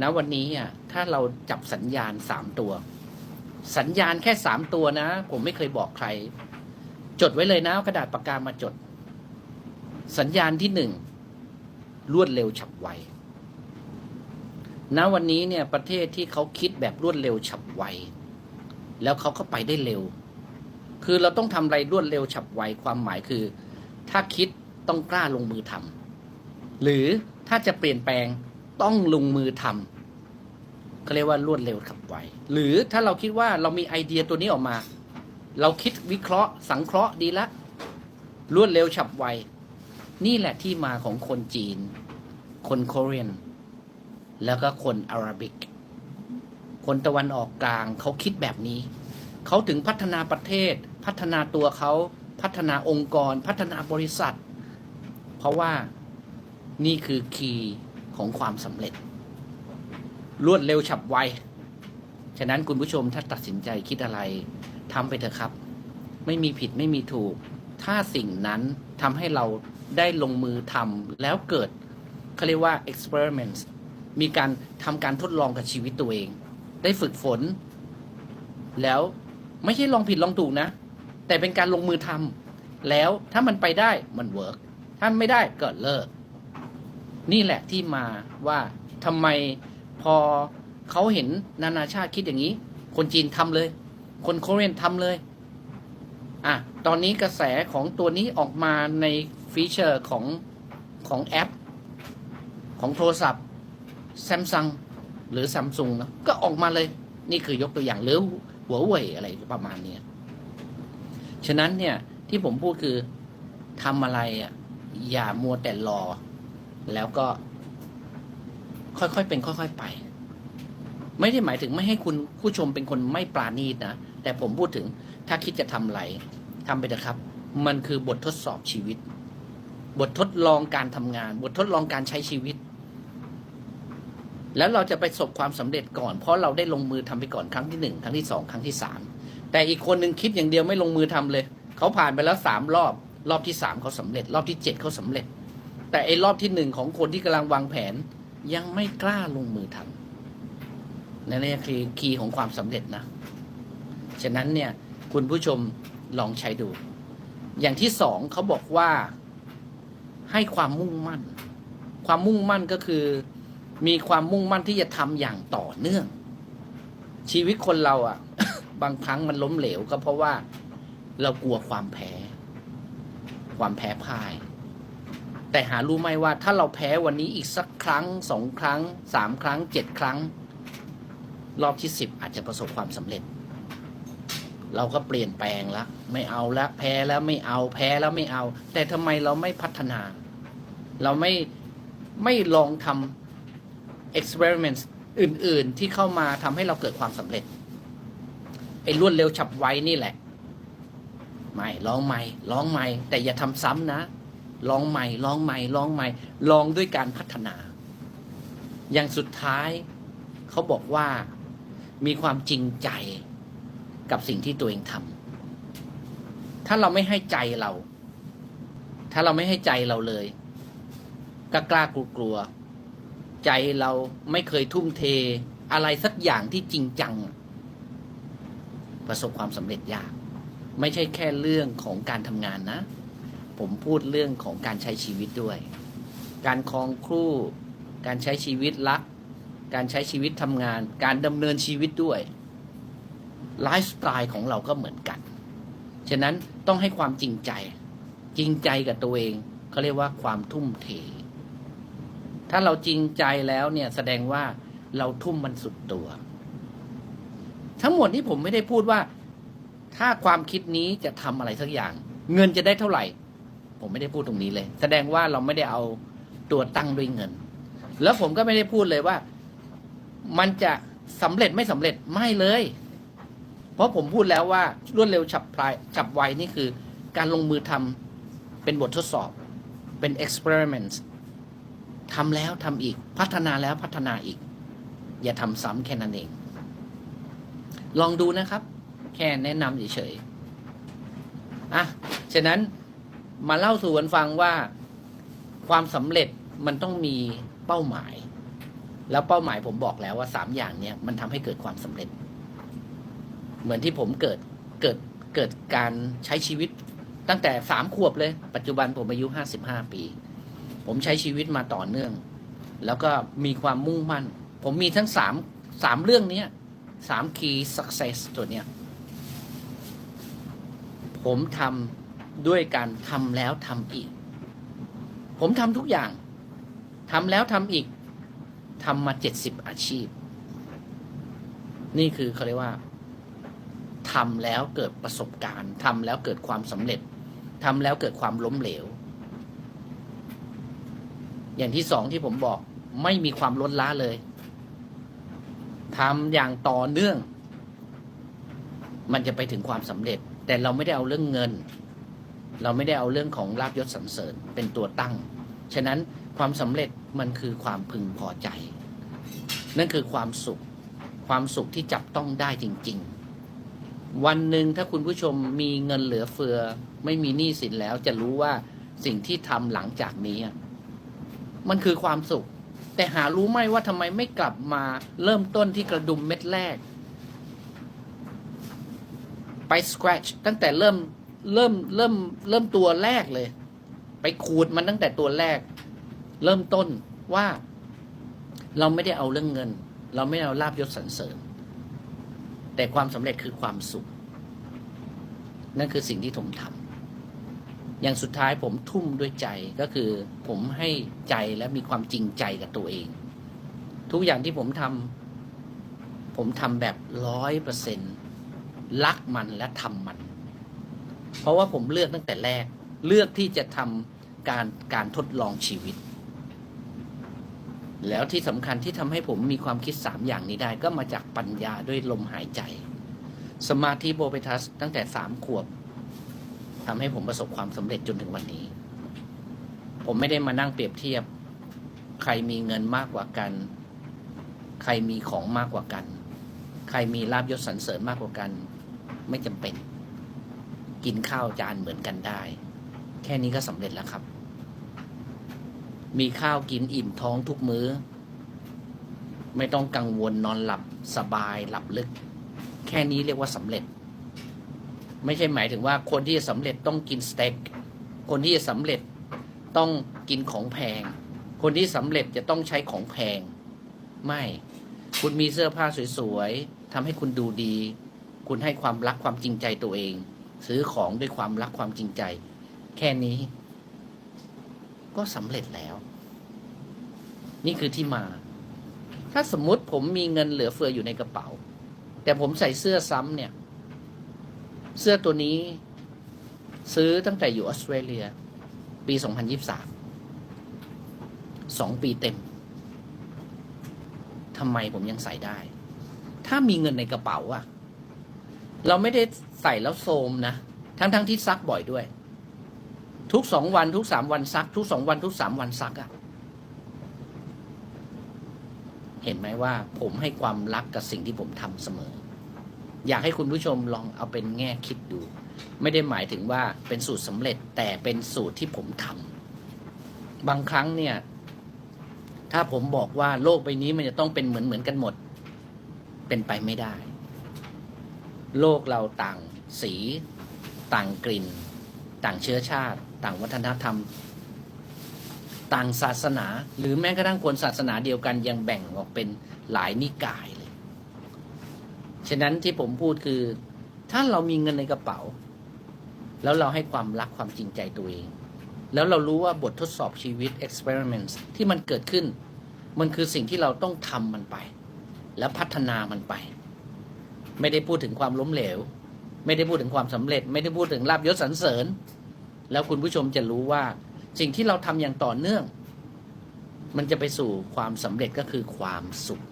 นะวันนี้อะถ้าเราจับสัญญาณสามตัว สัญญาณแค่สามตัวนะ ผมไม่เคยบอกใคร จดไว้เลยนะกระดาษปากกามาจด สัญญาณที่หนึ่งรวดเร็วฉับไวณวันนี้เนี่ยประเทศที่เขาคิดแบบรวดเร็วฉับไว แล้วเขาก็ไปได้เร็ว คือเราต้องทำอะไรรวดเร็วฉับไวความหมายคือ ถ้าคิดต้องกล้าลงมือทำหรือถ้าจะเปลี่ยนแปลง ต้องลงมือทำเขาเรียกว่ารวดเร็วฉับไวหรือถ้าเราคิดว่าเรามีไอเดียตัวนี้ออกมา เราคิดวิเคราะห์ สังเคราะห์ดีละรวดเร็วฉับไว นี่แหละที่มาของคนจีน คนโคเรียน แล้วก็คนอาหรับิก คนตะวันออกกลางเขาคิดแบบนี้ เขาถึงพัฒนาประเทศ พัฒนาตัวเขา พัฒนาองค์กร พัฒนาบริษัท เพราะว่านี่คือคีย์ ของความสำเร็จ รวดเร็วฉับไว ฉะนั้นคุณผู้ชมถ้าตัดสินใจคิดอะไรทำไปเถอะครับ ไม่มีผิดไม่มีถูก ถ้าสิ่งนั้นทำให้เราได้ลงมือทำแล้วเกิดเขาเรียกว่า experiments มีการทำการทดลองกับชีวิตตัวเอง ได้ฝึกฝน แล้วไม่ใช่ลองผิดลองถูกนะ แต่เป็นการลงมือทำแล้วถ้ามันไปได้มันเวิร์กถ้าไม่ได้ก็เลิก นี่แหละที่มาว่าทำไมพอเขาเห็นนานาชาติคิดอย่างนี้ คนจีนทำเลย คนโคเรียนทำเลยอะตอนนี้กระแสของตัวนี้ออกมาในฟีเจอร์ของของแอป ของโทรศัพท์ Samsung หรือ Samsung นะก็ออกมาเลย นี่คือยกตัวอย่างหรือหัวเว่ยอะไรประมาณนี้ฉะนั้นเนี่ยที่ผมพูดคือทำอะไรอะอย่ามัวแต่รอ แล้วก็ ค่อยๆเป็น ค่อย ๆ ไป ไม่ได้หมายถึงไม่ให้คุณผู้ชมเป็นคนไม่ปราณีตนะ แต่ผมพูดถึงถ้าคิดจะทำอะไรทำไปเถอะครับ มันคือบททดสอบชีวิต บททดลองการทำงาน บททดลองการใช้ชีวิต แล้วเราจะไปประสบความสำเร็จก่อน เพราะเราได้ลงมือทำไปก่อนครั้งที่หนึ่งครั้งที่สองครั้งที่สามแต่อีกคนหนึ่งคิดอย่างเดียวไม่ลงมือทำเลย เขาผ่านไปแล้วสามรอบ รอบที่สามเขาสำเร็จ รอบที่เจ็ดเขาสำเร็จ แต่ไอ้รอบที่หนึ่งของคนที่กำลังวางแผน ยังไม่กล้าลงมือทำนั่นคือคีย์ของความสำเร็จนะ ฉะนั้นเนี่ยคุณผู้ชมลองใช้ดู อย่างที่สองเขาบอกว่าให้ความมุ่งมั่น ความมุ่งมั่นก็คือ มีความมุ่งมั่นที่จะทำอย่างต่อเนื่อง ชีวิตคนเราอะ่ะ บางครั้งมันล้มเหลวก็เพราะว่าเรากลัวความแพ้ ความแพ้พ่าย แต่หารู้ไหมว่าถ้าเราแพ้วันนี้อีกสักครั้งสองครั้งสามครั้งเจ็ดครั้ง รอบที่สิบอาจจะประสบความสำเร็จ เราก็เปลี่ยนแปลงแล้วไม่เอาแล้วแพ้แล้วไม่เอาแพ้แล้วไม่เอา แต่ทำไมเราไม่พัฒนา เราไม่ไม่ลองทำ experiments อื่น ๆ ที่เข้ามาทำให้เราเกิดความสำเร็จไอ้รวดเร็วฉับไวนี่แหละ ไม่ลองใหม่ลองใหม่แต่อย่าทำซ้ำนะ ลองใหม่ ลองใหม่ ลองใหม่ ลองด้วยการพัฒนา อย่างสุดท้ายเขาบอกว่ามีความจริงใจกับสิ่งที่ตัวเองทำถ้าเราไม่ให้ใจเรา ถ้าเราไม่ให้ใจเราเลยกล้ากล้ากลัวกลัวใจเราไม่เคยทุ่มเทอะไรสักอย่างที่จริงจัง ประสบความสำเร็จยาก ไม่ใช่แค่เรื่องของการทำงานนะ ผมพูดเรื่องของการใช้ชีวิตด้วย การครองครู่ การใช้ชีวิตรัก การใช้ชีวิตทำงาน การดำเนินชีวิตด้วยไลฟ์สไตล์ของเราก็เหมือนกัน ฉะนั้นต้องให้ความจริงใจ จริงใจกับตัวเองเขาเรียกว่าความทุ่มเท ถ้าเราจริงใจแล้วเนี่ยแสดงว่าเราทุ่มมันสุดตัว ทั้งหมดนี้ผมไม่ได้พูดว่า ถ้าความคิดนี้จะทำอะไรสักอย่าง เงินจะได้เท่าไหร่ ผมไม่ได้พูดตรงนี้เลย แสดงว่าเราไม่ได้เอาตัวตั้งด้วยเงิน แล้วผมก็ไม่ได้พูดเลยว่า มันจะสำเร็จไม่สำเร็จไม่เลย เพราะผมพูดแล้วว่ารวดเร็วฉับพลายฉับไวนี่คือ การลงมือทำเป็นบททดสอบ เป็น experiment ทำแล้วทำอีกพัฒนาแล้วพัฒนาอีก อย่าทำซ้ำแค่นั้นเอง ลองดูนะครับ แค่แนะนำเฉยๆอะฉะนั้น มาเล่าสู่กันฟังว่าความสำเร็จมันต้องมีเป้าหมาย แล้วเป้าหมายผมบอกแล้วว่าสามอย่างเนี้ยมันทำให้เกิดความสำเร็จ เหมือนที่ผมเกิดเกิดเกิดการใช้ชีวิตตั้งแต่สามขวบเลย ปัจจุบันผมอายุห้าสิบห้าปี ผมใช้ชีวิตมาต่อเนื่อง แล้วก็มีความมุ่งมั่น ผมมีทั้งสามสามเรื่องนี้สาม key success ตัวเนี้ย ผมทำ ด้วยการทำแล้วทำอีก ผมทำทุกอย่างทำแล้วทำอีกทำมาเจ็ดสิบอาชีพ นี่คือเขาเรียกว่าทำแล้วเกิดประสบการณ์ทำแล้วเกิดความสำเร็จทำแล้วเกิดความล้มเหลว อย่างที่สองที่ผมบอกไม่มีความลดละเลยทำอย่างต่อเนื่อง มันจะไปถึงความสำเร็จ แต่เราไม่ได้เอาเรื่องเงิน เราไม่ได้เอาเรื่องของลาบยศสรรเสริญเป็นตัวตั้ง ฉะนั้นความสำเร็จมันคือความพึงพอใจ นั่นคือความสุข ความสุขที่จับต้องได้จริง ๆ วันหนึ่งถ้าคุณผู้ชมมีเงินเหลือเฟือ ไม่มีหนี้สินแล้วจะรู้ว่าสิ่งที่ทำหลังจากนี้ มันคือความสุข แต่หารู้ไหมว่าทำไมไม่กลับมาเริ่มต้นที่กระดุมเม็ดแรก ไป scratch ตั้งแต่เริ่ม เริ่มเริ่มเริ่มตัวแรกเลย ไปขูดมันตั้งแต่ตัวแรก เริ่มต้นว่า เราไม่ได้เอาเรื่องเงิน เราไม่เอาลาบยศสรรเสริญ แต่ความสำเร็จคือความสุข นั่นคือสิ่งที่ผมทำอย่างสุดท้ายผมทุ่มด้วยใจก็คือ ผมให้ใจและมีความจริงใจกับตัวเอง ทุกอย่างที่ผมทำผมทำแบบร้อยเปอร์เซ็นต์รักมันและทำมัน เพราะว่าผมเลือกตั้งแต่แรก เลือกที่จะทำการการทดลองชีวิต แล้วที่สำคัญที่ทำให้ผมมีความคิดสามอย่างนี้ได้ ก็มาจากปัญญาด้วยลมหายใจ สมาธิโบเปทัสตั้งแต่สามขวบทำให้ผมประสบความสำเร็จจนถึงวันนี้ ผมไม่ได้มานั่งเปรียบเทียบ ใครมีเงินมากกว่ากัน ใครมีของมากกว่ากัน ใครมีลาบยศสรรเสริญมากกว่ากัน ไม่จำเป็น กินข้าวจานเหมือนกันได้ แค่นี้ก็สำเร็จแล้วครับ มีข้าวกินอิ่มท้องทุกมื้อ ไม่ต้องกังวลนอนหลับสบายหลับลึก แค่นี้เรียกว่าสำเร็จ ไม่ใช่หมายถึงว่าคนที่จะสำเร็จต้องกินสเต็กคนที่จะสำเร็จต้องกินของแพง คนที่สำเร็จจะต้องใช้ของแพง ไม่ คุณมีเสื้อผ้าสวยๆทำให้คุณดูดี คุณให้ความรักความจริงใจตัวเอง ซื้อของด้วยความรักความจริงใจ แค่นี้ ก็สำเร็จแล้ว นี่คือที่มา ถ้าสมมติผมมีเงินเหลือเฟืออยู่ในกระเป๋า แต่ผมใส่เสื้อซ้ำเนี่ย เสื้อตัวนี้ ซื้อตั้งแต่อยู่ออสเตรเลีย ปี 2023สองปีเต็มทำไมผมยังใส่ได้ ถ้ามีเงินในกระเป๋าอะ เราไม่ได้ใส่แล้วโทมนะ ทั้งๆทที่ซักบ่อยด้วย ทุกสองวันทุกสามวันซัก ทุกสองวันทุกสามวันซักอะ่ะ เห็นไหมว่า ผมให้ความรักกับสิ่งที่ผมทำเสมอ อยากให้คุณผู้ชมลองเอาเป็นแง่คิดดู ไม่ได้หมายถึงว่าเป็นสูตรสำเร็จแต่เป็นสูตรที่ผมทำบางครั้งเนี่ย ถ้าผมบอกว่าโลกใบนี้มันจะต้องเป็นเหมือนเหมือนกันหมด เป็นไปไม่ได้ โลกเราต่างสี ต่างกลิ่น ต่างเชื้อชาติ ต่างวัฒนธรรม ต่างศาสนา หรือแม้กระทั่งคนศาสนาเดียวกันยังแบ่งออกเป็นหลายนิกายเลย ฉะนั้นที่ผมพูดคือ ถ้าเรามีเงินในกระเป๋า แล้วเราให้ความรักความจริงใจตัวเอง แล้วเรารู้ว่าบททดสอบชีวิต experiments ที่มันเกิดขึ้น มันคือสิ่งที่เราต้องทำมันไป แล้วพัฒนามันไป ไม่ได้พูดถึงความล้มเหลว ไม่ได้พูดถึงความสำเร็จ ไม่ได้พูดถึงลาบยศสรรเสริญ แล้วคุณผู้ชมจะรู้ว่าสิ่งที่เราทำอย่างต่อเนื่อง มันจะไปสู่ความสำเร็จก็คือความสุข